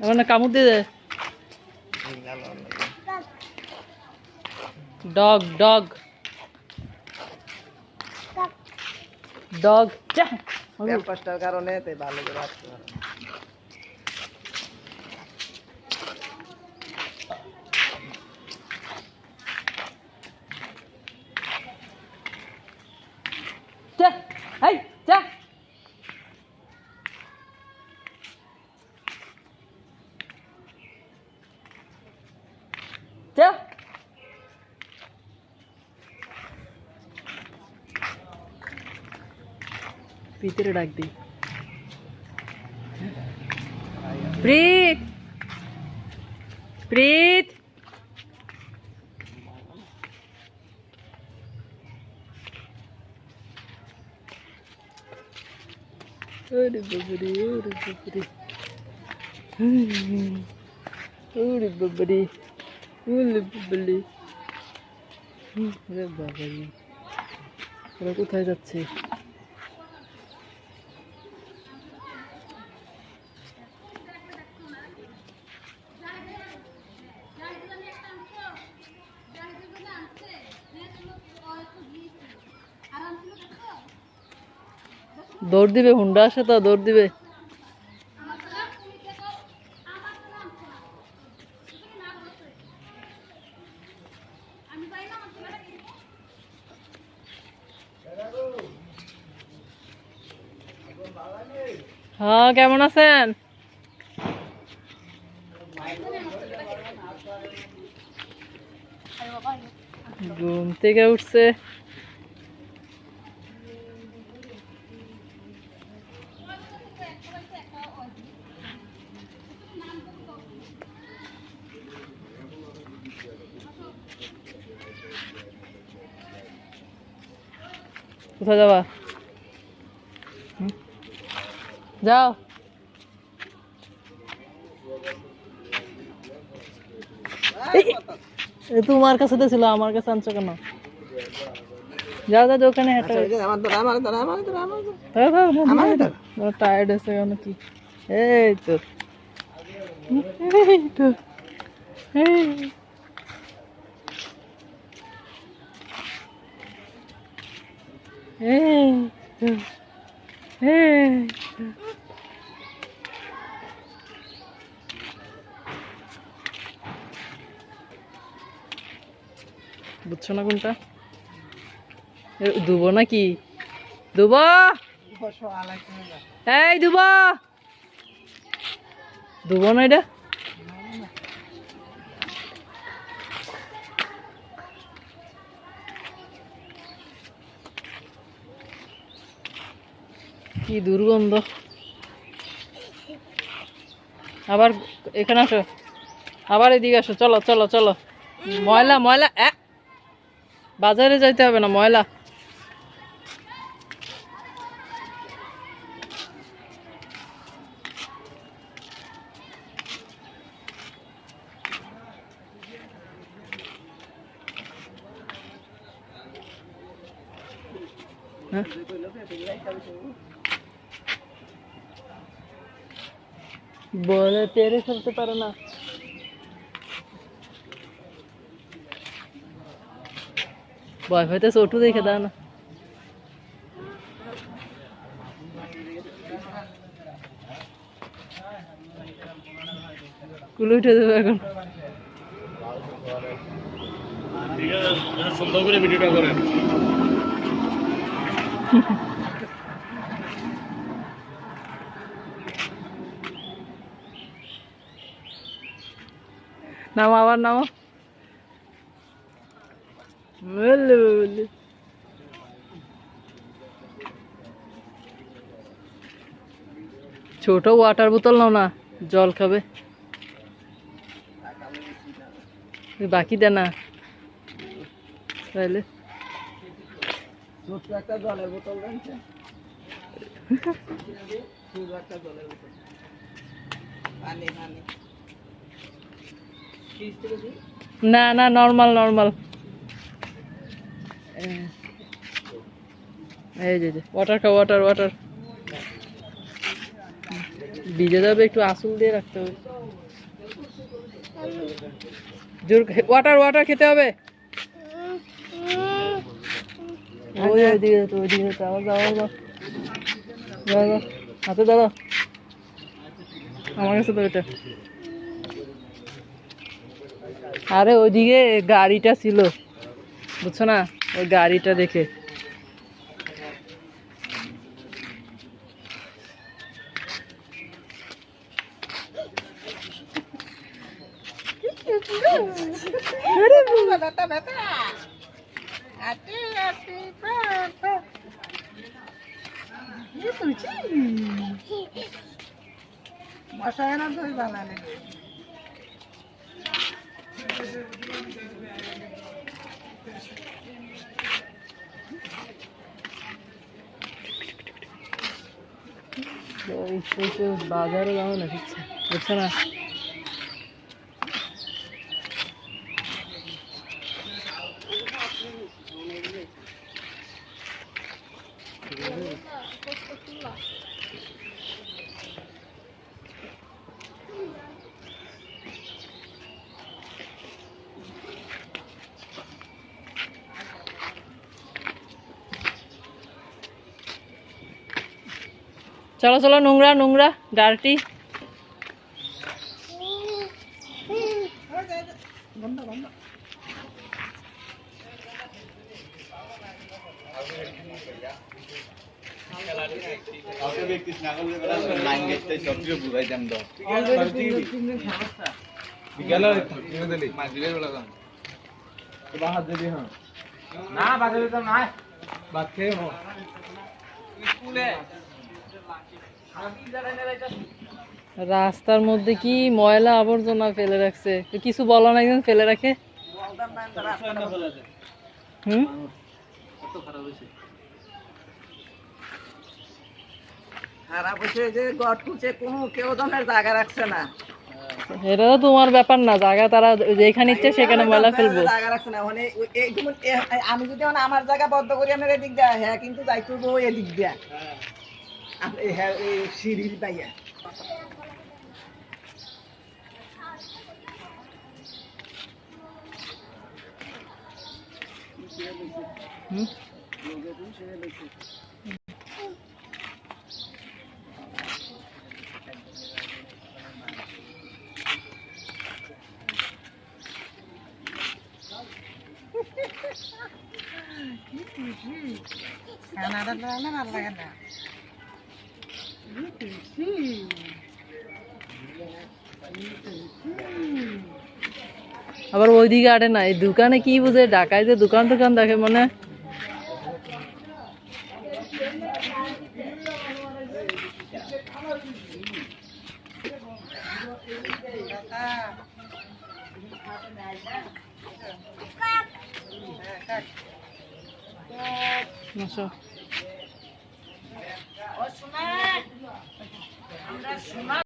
এখন না কামড় দিয়ে ডগ ডগ ডগ যা। কারণে ভালো করে এই যা। যা। ভিতরে ডাক দি। প্রীত। প্রীত। ওরে বাবারে ওরে বাবারে ওরে বাবারে ওরে বাবারে ওরে বাবারে ওরা কোথায় যাচ্ছে দৌড় দিবে হুন্ডা আসে তো দৌড় দিবে। হ্যাঁ কেমন আছেন? ঘুম থেকে উঠছে। কোথায় যাবা? যাও। তোমার কাছে তো ছিল আমার কাছে আনছো কেন? যাও যাও দোকানে হেঁটে। আচ্ছা, টায়ার্ড হয়েছে কেন কি? এই তো। এই তো। এই। এই তো এই তো বুঝছ না কোনটা? দুবো নাকি? দুবো! এই দুবো! দুবো না এটা? কি দুর্গন্ধ। আবার এখানে আসো। আবার এদিকে আসো। চলো চলো চলো। ময়লা ময়লা বাজারে যাইতে হবে না, ময়লা। হ্যাঁ? বলে তেরে ফেলতে পারে না। ভয় হইতে ছোটু দেখে দাও না। কুলে উঠে দেবে এখন। সুন্দর করে ভিডিওটা করেন। নামো আবার নামো। বলে বলে ছোট ওয়াটার বোতল নাও না জল খাবে। বাকি দে না। তাহলে একটা জলের বোতল একটা জলের বোতল পানি পানি। না না নর্মাল নর্মাল এই যে যে ওয়াটার খাও ওয়াটার ওয়াটার ভিজে যাবে একটু আসুল দিয়ে রাখতে হবে। জোর ওয়াটার ওয়াটার খেতে হবে। ওই ওইদিকে যেতে ওইদিকে যেতে আবার যাও যাও। হাতে দাঁড়াও আমার কাছে তো এটা। আরে ওইদিকে গাড়িটা ছিল। বুঝছ না? ওই গাড়িটা দেখে। মশাই না দই বানালে। বাজারে যাও না ঠিক আছে? না চলো চলো নোংরা নোংরা গাড়িটি বন্ধ বন্ধ কাউকে ব্যক্তিস না করলে বেলা লাইন গেটতে সবকিছু বুঝাইতাম তো বিকেলে কিনে দিলি মাঝিলের বেলা দাম বাহার দিবি হ্যাঁ না বাজে দিতাম না বাদ খেয়ে হো স্কুলে। রাস্তার মধ্যে কি ময়লা আবর্জনা ফেলে রাখছে? কিছু বলো না একজন ফেলে রাখে? কেউ জায়গা রাখছে না তো তোমার ব্যাপার না, জায়গা তারা ইচ্ছে সেখানে ময়লা ফেলব। জায়গা রাখছে না মানে আমি যদি আমার জায়গা বদ্ধ করি আমার এদিক দেয়া হ্যাঁ কিন্তু যাইতে এদিক দেয়া। হুম? কানাডা না ভালো লাগে না। আবার ওইদিকে আটে না এই দোকানে কি বুঝে ঢাকায় যে দোকান টোকান দেখে মনে।